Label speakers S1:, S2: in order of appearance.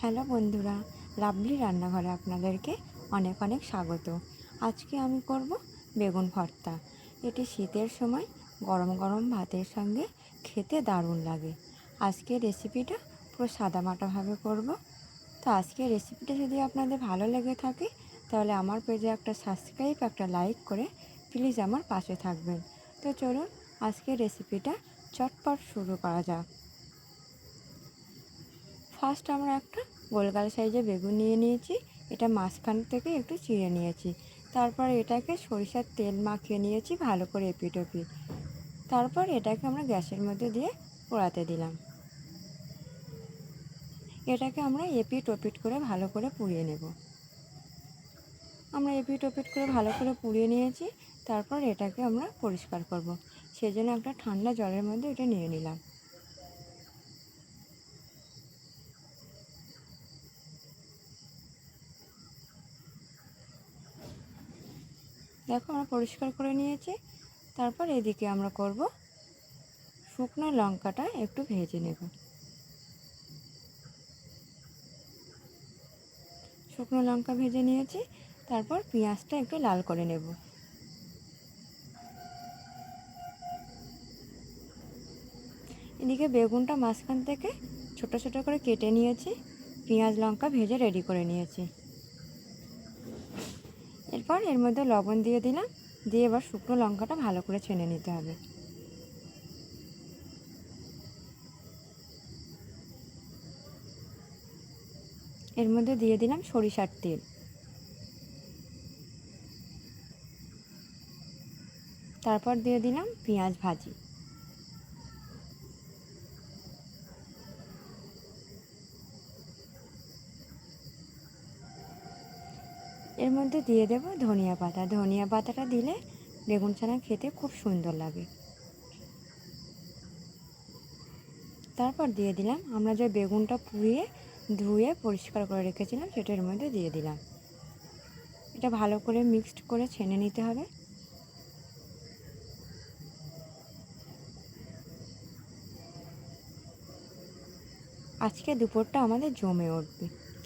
S1: Hello বন্ধুরা, lovely রান্নাঘরে আপনাদেরকে অনেক অনেক স্বাগত। আজকে আমি করব বেগুন ভর্তা। এটি শীতের সময় গরম গরম ভাতের সঙ্গে খেতে দারুণ লাগে। আজকে রেসিপিটা পুরো সাদামাটাভাবে করব। তো আজকে রেসিপিটা যদি আপনাদের ভালো লেগে থাকে, তাহলে আমার পেজে একটা সাবস্ক্রাইব, একটা লাইক করে প্লিজ আমার পাশে থাকবেন। তো চলুন আজকে রেসিপিটা চটপট শুরু করা যাক। ফার্স্ট আমরা একটা গোলগাল সাইজে বেগুন নিয়ে নিয়েছি, এটা মাঝখান থেকে একটু চিড়ে নিয়েছি। তারপর এটাকে সরিষার তেল মাখিয়ে নিয়েছি ভালো করে এপিট ওপিট। তারপর এটাকে আমরা গ্যাসের মধ্যে দিয়ে পোড়াতে দিলাম। এটাকে আমরা এপিট ওপিট করে ভালো করে পুড়িয়ে নেব। আমরা এপিট ওপিট করে ভালো করে পুড়িয়ে নিয়েছি, তারপর এটাকে আমরা পরিষ্কার করব। সেজন্য একটা ঠান্ডা জলের মধ্যে এটা নিয়ে নিলাম। দেখো আমরা পরিষ্কার করে নিয়েছি। তারপর এদিকে আমরা করব শুকনো লঙ্কাটা একটু ভেজে নেব। শুকনো লঙ্কা ভেজে নিয়েছি, তারপর পেঁয়াজটা একটু লাল করে নেব। এদিকে বেগুনটা মাঝখান থেকে ছোট ছোট করে কেটে নিয়েছি, পেঁয়াজ, লঙ্কা ভেজে রেডি করে নিয়েছি। এরপর এর মধ্যে লবণ দিয়ে দিলাম। দিয়ে এবার শুকনো লঙ্কাটা ভালো করে ছেনে নিতে হবে। এর মধ্যে দিয়ে দিলাম সরিষার তেল। তারপর দিয়ে দিলাম পেঁয়াজ ভাজি। এর মধ্যে দিয়ে দেব ধনিয়া পাতা। ধনিয়া পাতাটা দিলে বেগুন ছানা খেতে খুব সুন্দর লাগে। তারপর দিয়ে দিলাম, আমরা যে বেগুনটা পুড়িয়ে, ধুয়ে পরিষ্কার করে রেখেছিলাম, সেটা এর মধ্যে দিয়ে দিলাম। এটা ভালো করে মিক্সড করে ছেনে নিতে হবে। আজকে দুপুরটা আমাদের জমে উঠবে।